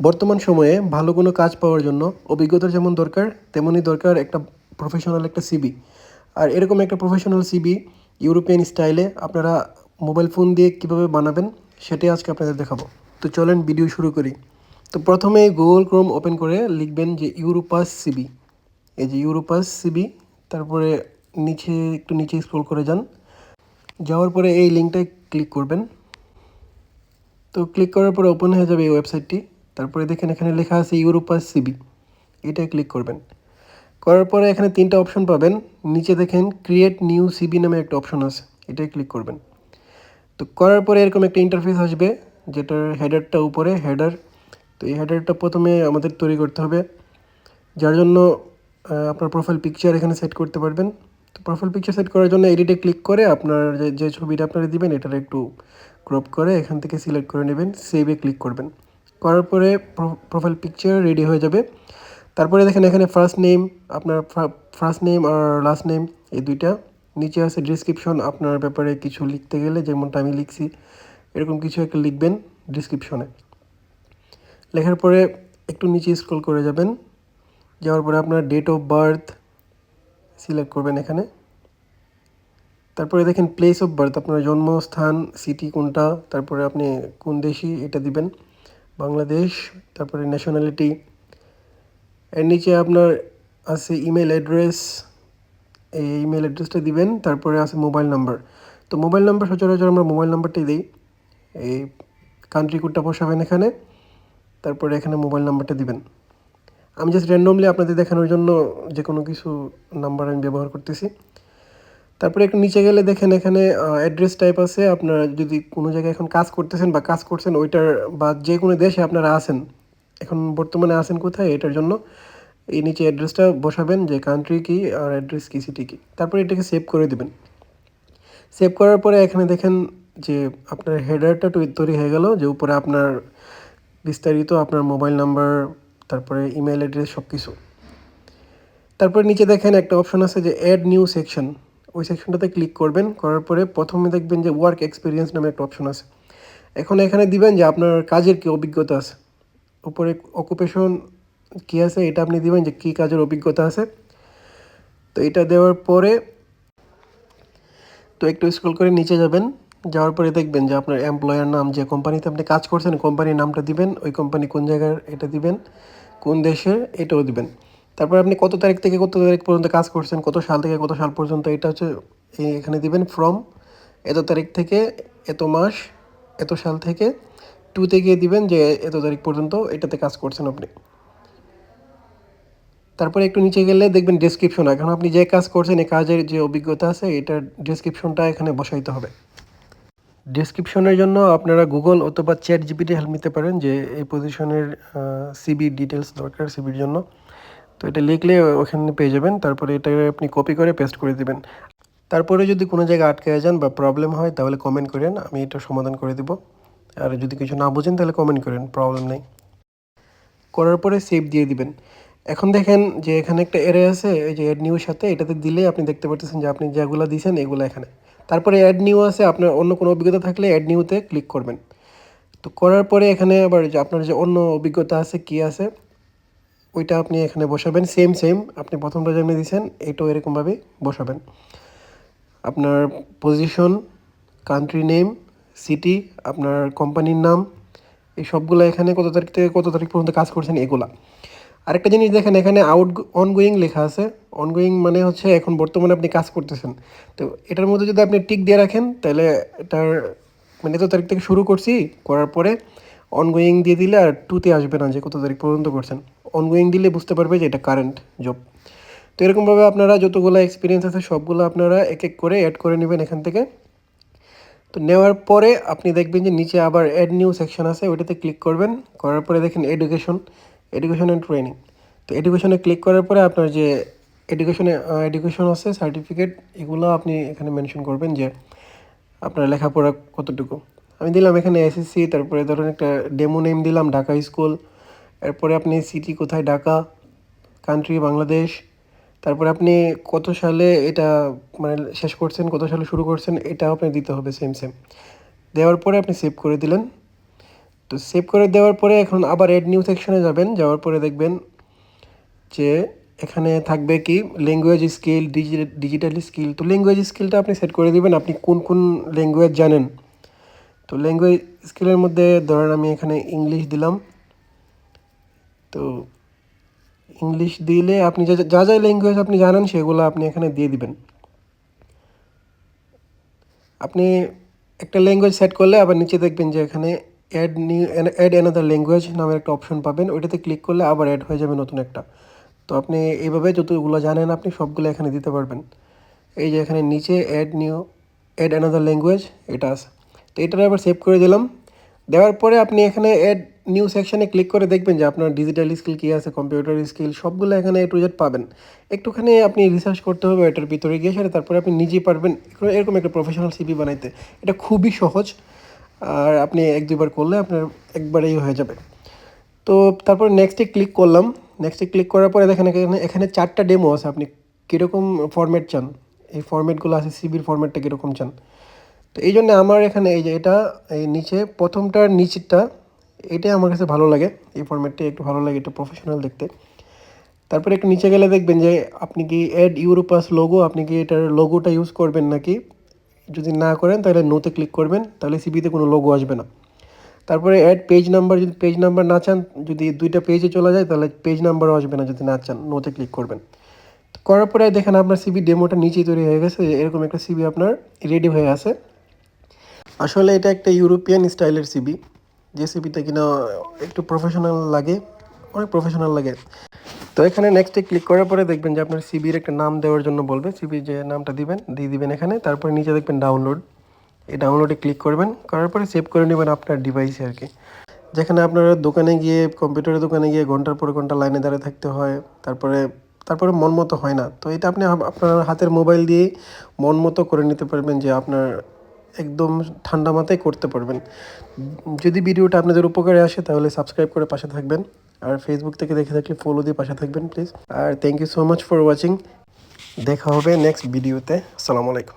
বর্তমান সময়ে ভালো কোনো কাজ পাওয়ার জন্য অভিজ্ঞতা যেমন দরকার, তেমনই দরকার একটা প্রফেশনাল একটা সিবি আর এরকম একটা প্রফেশনাল সিবি ইউরোপিয়ান স্টাইলে আপনারা মোবাইল ফোন দিয়ে কীভাবে বানাবেন, সেটাই আজকে আপনাদের দেখাবো। তো চলেন ভিডিও শুরু করি। তো প্রথমে গুগল ক্রোম ওপেন করে লিখবেন যে ইউরোপাস সিবি এই যে ইউরোপাস সিবি তারপরে নিচে, একটু নিচে স্ক্রল করে যান। যাওয়ার পরে এই লিঙ্কটায় ক্লিক করবেন। তো ক্লিক করার পরে ওপেন হয়ে যাবে এই ওয়েবসাইটটি তারপরে দেখেন এখানে লেখা আছে ইউরোপাস সিবি। এটাই ক্লিক করবেন। করার পরে এখানে তিনটা অপশন পাবেন। নিচে দেখেন ক্রিয়েট নিউ সিবি নামে একটা অপশন আছে। এটাই ক্লিক করবেন। তো করার পরে এরকম একটা ইন্টারফেস আসবে, যেটার হেডারটা উপরে হেডার তো এই হেডারটা প্রথমে আমাদের তৈরি করতে হবে। যার জন্য আপনার প্রোফাইল পিকচার এখানে সেট করতে পারবেন। তো প্রোফাইল পিকচার সেট করার জন্য এডিটে ক্লিক করে আপনার যে ছবিটা আপনারা দিবেন, এটার একটু ক্রপ করে এখান থেকে সিলেক্ট করে নেবেন সেভে ক্লিক করবেন। করার পরে প্রোফাইল পিকচার রেডি হয়ে যাবে। তারপরে দেখেন এখানে ফার্স্ট নেম আপনার ফার্স্ট নেম আর লাস্ট নেম এই দুইটা। নিচে আছে ডিসক্রিপশন আপনার ব্যাপারে কিছু লিখতে গেলে যেমনটা আমি লিখছি, এরকম কিছু একটা লিখবেন ডিসক্রিপশনে লেখার পরে একটু নিচে স্ক্রল করে যাবেন। যাওয়ার পরে আপনার ডেট অফ বার্থ সিলেক্ট করবেন এখানে। তারপরে দেখেন প্লেস অফ বার্থ আপনার জন্মস্থান সিটি কোনটা, তারপরে আপনি কোন দেশি এটা দিবেন। বাংলাদেশ, তারপরে ন্যাশনালিটি এর নিচে আপনার আছে ইমেল অ্যাড্রেস এই ইমেল অ্যাড্রেসটা দিবেন, তারপরে আছে মোবাইল নাম্বার তো মোবাইল নাম্বার সচরাচর আমরা মোবাইল নাম্বারটাই দিই। এই কান্ট্রি কোডটা বসাবেন এখানে, তারপরে এখানে মোবাইল নাম্বারটা দিবেন। আমি জাস্ট র্যান্ডমলি আপনাদের দেখানোর জন্য যে কোনো কিছু নাম্বার আমি ব্যবহার করতেছি। তারপরে একটু নিচে গেলে দেখেন এখানে অ্যাড্রেস টাইপ আছে। আপনারা যদি কোনো জায়গায় এখন কাজ করতেছেন বা কাজ করছেন, ওইটার বা যে কোনো দেশে আপনারা আছেন, এখন বর্তমানে আছেন কোথায় এটার জন্য, এই নিচে অ্যাড্রেসটা বসাবেন যে কান্ট্রি কি আর অ্যাড্রেস কি সিটি কি। তারপরে এটাকে সেভ করে দেবেন। সেভ করার পরে এখানে দেখেন যে আপনার হেডারটা তৈরি হয়ে গেল, যে উপরে আপনার বিস্তারিত আপনার মোবাইল নাম্বার তারপরে ইমেল অ্যাড্রেস সব কিছু তারপরে নিচে দেখেন একটা অপশন আছে যে অ্যাড নিউ সেকশন ওই সেকশনটাতে ক্লিক করবেন, করার পরে প্রথমে দেখবেন যে ওয়ার্ক এক্সপিরিয়েন্স নামে একটা অপশন আছে। এখন এখানে দিবেন যে আপনার কাজের কী অভিজ্ঞতা আছে। উপরে অকুপেশন কী আছে এটা আপনি দিবেন যে কী কাজের অভিজ্ঞতা আছে। তো এটা দেওয়ার পরে তো একটু স্ক্রল করে নিচে যাবেন। যাওয়ার পরে দেখবেন যে আপনার এমপ্লয়ার নাম যে কোম্পানিতে আপনি কাজ করছেন কোম্পানির নামটা দিবেন, ওই কোম্পানি কোন জায়গার এটা দিবেন, কোন দেশের এটাও দিবেন। তারপর আপনি কত তারিখ থেকে কত তারিখ পর্যন্ত কাজ করছেন, কত সাল থেকে কত সাল পর্যন্ত, এটা হচ্ছে এখানে দিবেন ফ্রম এত তারিখ থেকে এত মাস, এত সাল থেকে টু গিয়ে দিবেন যে এত তারিখ পর্যন্ত এটাতে কাজ করছেন আপনি। তারপরে একটু নিচে গেলে দেখবেন ডেসক্রিপশন এখন আপনি যে কাজ করছেন এই কাজের যে অভিজ্ঞতা আছে, এটার ডেসক্রিপশনটা এখানে বসাইতে হবে। ডেসক্রিপশনের জন্য আপনারা গুগল অথবা চ্যাট জিপিটি হেল্প নিতে পারেন যে এই পজিশনের সিবি ডিটেলস দরকার সিবির জন্য। তো এটা লিখলে ওখানে পেয়ে যাবেন। তারপরে এটা আপনি কপি করে পেস্ট করে দিবেন। তারপরে যদি কোনো জায়গায় আটকে যান বা প্রবলেম হয়, তাহলে কমেন্ট করেন, আমি এটা সমাধান করে দিব। আর যদি কিছু না বুঝেন, তাহলে কমেন্ট করেন প্রবলেম নেই। করার পরে সেভ দিয়ে দিবেন। এখন দেখেন যে এখানে একটা এরে আছে, এই যে অ্যাড নিউর সাথে, এটাতে দিলে আপনি দেখতে পাচ্ছেন যে আপনি যেগুলো দিয়েছেন এগুলো এখানে। তারপরে অ্যাড নিউ আছে, আপনার অন্য কোনো অভিজ্ঞতা থাকলে অ্যাড নিউতে ক্লিক করবেন। তো করার পরে এখানে আবার যে আপনার যে অন্য অভিজ্ঞতা আছে, কি আছে? ওইটা আপনি এখানে বসাবেন সেম সেম আপনি প্রথমটা যেমনি দিয়েছেন এটাও এরকমভাবে বসাবেন। আপনার পজিশন কান্ট্রি নেম সিটি আপনার কোম্পানির নাম, এই সবগুলো এখানে কত তারিখ থেকে কত তারিখ পর্যন্ত কাজ করছেন এগুলা। আরেকটা জিনিস দেখেন, এখানে আউট অনগোয়িং লেখা আছে। অনগোয়িং মানে হচ্ছে এখন বর্তমানে আপনি কাজ করতেছেন। তো এটার মধ্যে যদি আপনি টিক দিয়ে রাখেন, তাহলে এটার মানে এত তারিখ থেকে শুরু করছি, করার পরে অনগোয়িং দিয়ে দিলে আর টুতে আসবে না যে কত তারিখ পর্যন্ত করছেন। অনগোয়িং দিলে বুঝতে পারবে যে এটা কারেন্ট জব তো এরকমভাবে আপনারা যতগুলো এক্সপিরিয়েন্স আছে, সবগুলো আপনারা এক এক করে অ্যাড করে নেবেন এখান থেকে। তো নেওয়ার পরে আপনি দেখবেন যে নিচে আবার অ্যাড নিউ সেকশন আছে, ওইটাতে ক্লিক করবেন। করার পরে দেখেন এডুকেশন এডুকেশন অ্যান্ড ট্রেনিং তো এডুকেশনে ক্লিক করার পরে আপনার যে এডুকেশনে এডুকেশন আছে সার্টিফিকেট এগুলো আপনি এখানে মেনশন করবেন যে আপনার লেখাপড়া কতটুকু। আমি দিলাম এখানে এসএসসি তারপরে ধরুন একটা ডেমো নেম দিলাম, ঢাকা স্কুল এরপরে আপনি সিটি কোথায়? ঢাকা কান্ট্রি বাংলাদেশ। তারপরে আপনি কত সালে এটা মানে শেষ করছেন, কত সালে শুরু করছেন, এটাও আপনি দিতে হবে সেম সেম দেওয়ার পরে আপনি সেভ করে দিলেন। তো সেভ করে দেওয়ার পরে এখন আবার এড নিউ সেকশনে যাবেন। যাওয়ার পরে দেখবেন যে এখানে থাকবে কি? ল্যাঙ্গুয়েজ স্কিল ডিজিটাল স্কিল তো ল্যাঙ্গুয়েজ স্কিলটা আপনি সেট করে দিবেন। আপনি কোন কোন ল্যাঙ্গুয়েজ জানেন? তো ল্যাঙ্গুয়েজ স্কিলের মধ্যে ধরেন আমি এখানে ইংলিশ দিলাম। তো ইংলিশ দিলে আপনি যা যা ল্যাঙ্গুয়েজ আপনি জানেন সেগুলো আপনি এখানে দিয়ে দিবেন। আপনি একটা ল্যাঙ্গুয়েজ সেট করলে আবার নিচে দেখবেন যে এখানে add new add another language নামের একটা অপশন পাবেন। ওইটাতে ক্লিক করলে আবার অ্যাড হয়ে যাবে নতুন একটা। তো আপনি এইভাবে যতগুলো জানেন আপনি সবগুলো এখানে দিতে পারবেন। এই যে এখানে নিচে add new add another language এটা আছে। তো এটা আবার সেভ করে দিলাম। দেওয়ার পরে আপনি এখানে অ্যাড নিউ সেকশনে ক্লিক করে দেখবেন যে আপনার ডিজিটাল স্কিল কী আছে কম্পিউটার স্কিল সবগুলো এখানে এ টু জেড পাবেন। একটুখানি আপনি রিসার্চ করতে হবে, এটার ভিতরে গিয়ে সেটা তারপরে আপনি নিজেই পারবেন এরকম একটা প্রফেশনাল সিভি বানাইতে। এটা খুবই সহজ। আর আপনি এক দুইবার করলে আপনার একবারেই হয়ে যাবে। তো তারপর নেক্সটে ক্লিক করলাম। নেক্সটে ক্লিক করার পরে দেখেন এখানে এখানে চারটা ডেমো আছে। আপনি কীরকম ফরম্যাট চান? এই ফরম্যাটগুলো আছে সিবির ফরম্যাটটা কীরকম চান? তো এই জন্য আমার এখানে এই যে এটা, এই নিচে প্রথমটার নিচেরটা এটাই আমার কাছে ভালো লাগে। এই ফরম্যাটটা একটু ভালো লাগে একটু প্রফেশনাল দেখতে। তারপরে একটু নিচে গেলে দেখবেন যে আপনি কি অ্যাড ইউরোপাস লোগো আপনি কি এটার লোগোটা ইউজ করবেন নাকি? যদি না করেন, তাহলে নোতে ক্লিক করবেন, তাহলে সিবিতে কোনো লোগো আসবে না। তারপরে অ্যাড পেজ নাম্বার যদি পেজ নাম্বার না চান, যদি দুইটা পেজে চলে যায়, তাহলে পেজ নাম্বারও আসবে না যদি না চান নোতে ক্লিক করবেন। করার পরে দেখেন আপনার সিবি ডেমোটা নিচেই তৈরি হয়ে গেছে, এরকম একটা সিবি আপনার রেডি হয়ে আছে। আসলে এটা একটা ইউরোপিয়ান স্টাইলের সিবি যে সিবিতে কিনা একটু প্রফেশনাল লাগে, অনেক প্রফেশনাল লাগে। তো এখানে নেক্সটে ক্লিক করার পরে দেখবেন যে আপনার সিবির একটা নাম দেওয়ার জন্য বলবে। সিবির যে নামটা দিবেন, দিয়ে দিবেন এখানে। তারপরে নিচে দেখবেন ডাউনলোড এই ডাউনলোডে ক্লিক করবেন। করার পরে সেভ করে নেবেন আপনার ডিভাইসে আর কি যেখানে আপনারা দোকানে গিয়ে কম্পিউটারের দোকানে গিয়ে ঘণ্টার পর ঘণ্টা লাইনে দাঁড়িয়ে থাকতে হয়। তারপরে তারপরে মন মতো হয় না। তো এটা আপনি আপনার হাতের মোবাইল দিয়ে মন মতো করে নিতে পারবেন যে আপনার একদম ঠান্ডা মাথায় করতে পারবেন। যদি ভিডিওটা আপনাদের উপকারে আসে, তাহলে সাবস্ক্রাইব করে পাশে থাকবেন। আর ফেসবুক থেকে দেখে থাকলে ফলো দিয়ে পাশে থাকবেন please R thank you so much for watching দেখা হবে নেক্সট ভিডিওতে আসসালামু আলাইকুম